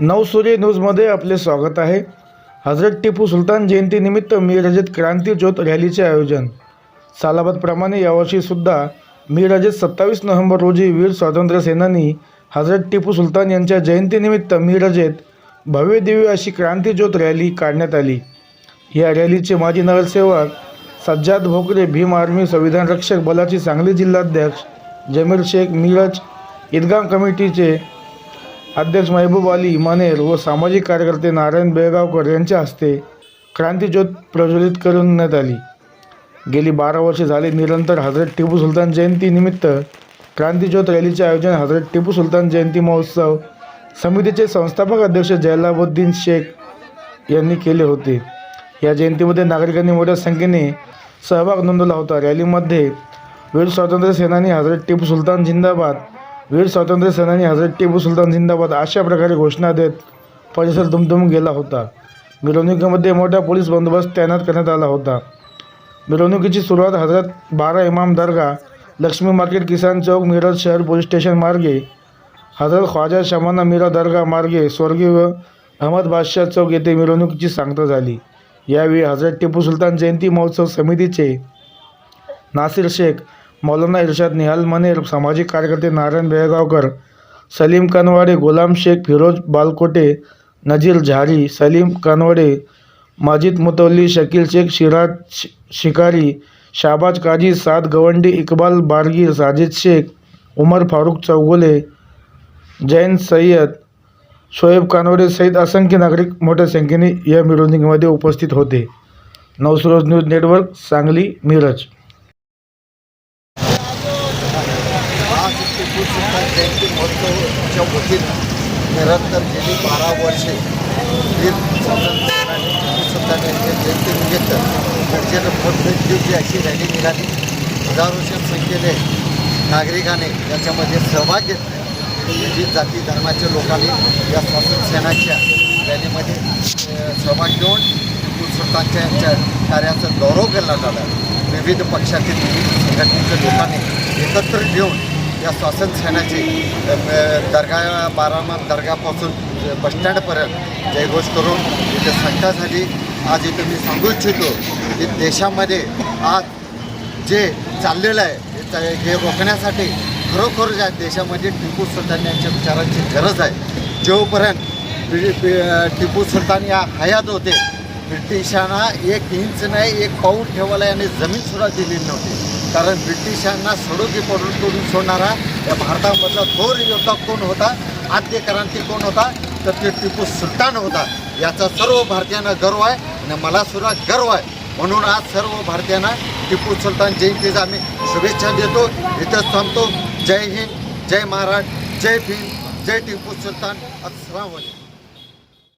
नवसूर्य न्यूजमध्ये आपले स्वागत आहे. हजरत टिपू सुलतान जयंतीनिमित्त मिरजेत क्रांती ज्योत रॅलीचे आयोजन. सालाबादप्रमाणे यावर्षीसुद्धा मिरजेत सत्तावीस नोव्हेंबर रोजी वीर स्वातंत्र्य सेनानी हजरत टिपू सुलतान यांच्या जयंतीनिमित्त मिरजेत भव्य दिव्य अशी क्रांती ज्योत रॅली काढण्यात आली. या रॅलीचे माजी नगरसेवक सज्जाद भोकरे भीम आर्मी संविधान रक्षक बलाची सांगली जिल्हाध्यक्ष जमीर शेख मिरज ईदगाम कमिटीचे अध्यक्ष महबूब अली मानेर व सामाजिक कार्यकर्ते नारायण बेळगावकर यांच्या हस्ते क्रांतीज्योत प्रज्वलित करण्यात आली. गेली बारा वर्षे झाले निरंतर हजरत टिपू सुलतान जयंतीनिमित्त क्रांतीज्योत रॅलीचे आयोजन हजरत टिपू सुलतान जयंती महोत्सव समितीचे संस्थापक अध्यक्ष जैलाबुद्दीन शेख यांनी केले होते. या जयंतीमध्ये नागरिकांनी मोठ्या संख्येने सहभाग नोंदवला होता. रॅलीमध्ये वीर स्वातंत्र्य सेनानी हजरत टिपू सुलतान जिंदाबाद वीर स्वातंत्र्य सेनानी हजरत टिपू सुलतान जिंदाबाद अशा प्रकारे घोषणा देत परिसर दुमदुम गेला होता. मिरवणुकीमध्ये मोठा पोलीस बंदोबस्त तैनात करण्यात आला होता. मिरवणुकीची सुरुवात हजरत बारा इमाम दर्गा लक्ष्मी मार्केट किसान चौक मिरज शहर पोलीस स्टेशन मार्गे हजरत ख्वाजा शमाना मीरा दर्गा मार्गे स्वर्गीय अहमद बादशाह चौक येथे मिरवणुकीची सांगता झाली. यावेळी हजरत टिपू सुलतान जयंती महोत्सव समितीचे नासिर शेख मौलाना इर्शाद निहाल मनेर सामाजिक कार्यकर्ते नारायण बेळगावकर सलीम कानवाडे गुलाम शेख फिरोज बालकोटे नजीर झारी सलीम कानवडे माजिद मुतवल्ली शकील शेख शिराज शिकारी शाबाज काजी साद गवंडी इकबाल बारगी साजिद शेख उमर फारूक चौगुले जैन सय्यद शोएब कानवडे सहित असंख्य नागरिक मोठ्या संख्येने या मिरवणुकीमध्ये उपस्थित होते. Navsaroj news network Sangli Miraj. आज टिपू सुलतान जयंती महोत्सवच्या वतीनं निरंतर गेली बारा वर्षे वीर स्वातंत्र्य टिपू सुलतान यांच्या जयंतीनिमित्त मिरजेनं भरभेट अशी रॅली निघाली हजारोच्या संख्येने नागरिकाने याच्यामध्ये सहभाग घेतला विविध जाती धर्माच्या लोकांनी या स्वातंत्र्य सेनाच्या रॅलीमध्ये सहभाग घेऊन टिपू सुलतानच्या यांच्या कार्याचा गौरव केला झाला विविध पक्षातील विविध संघटनेच्या लोकांनी एकत्र घेऊन या स्वातंत्र्य सेनाची दर्गा बारामा दर्गापासून म्हणजे बसस्टँडपर्यंत जयघोष करून इथे संख्या झाली. आज इथे मी सांगू इच्छितो की देशामध्ये आज जे चाललेलं आहे हे हे रोखण्यासाठी खरोखर ज्या देशामध्ये टिपू सुलतान यांच्या विचारांची गरज आहे जोपर्यंत टिपू सुलतान या हयात होते ब्रिटिशांना एक इंच नाही एक पाऊल ठेवायला याने जमीनसुद्धा दिलेली नव्हती. कारण ब्रिटिशांना सोडोकी पडून करून सोडणारा या भारतामधला थोर योद्धा कोण होता? आद्य क्रांती कोण होता? तर ते टिपू सुलतान होता. याचा सर्व भारतीयांना गर्व आहे आणि मला सुद्धा गर्व आहे. म्हणून आज सर्व भारतीयांना टिपू सुलतान जयंतीचा आम्ही शुभेच्छा देतो. इथंच थांबतो. जय हिंद जय महाराष्ट्र जय भीम जय टिपू सुलतान. अस्सलाम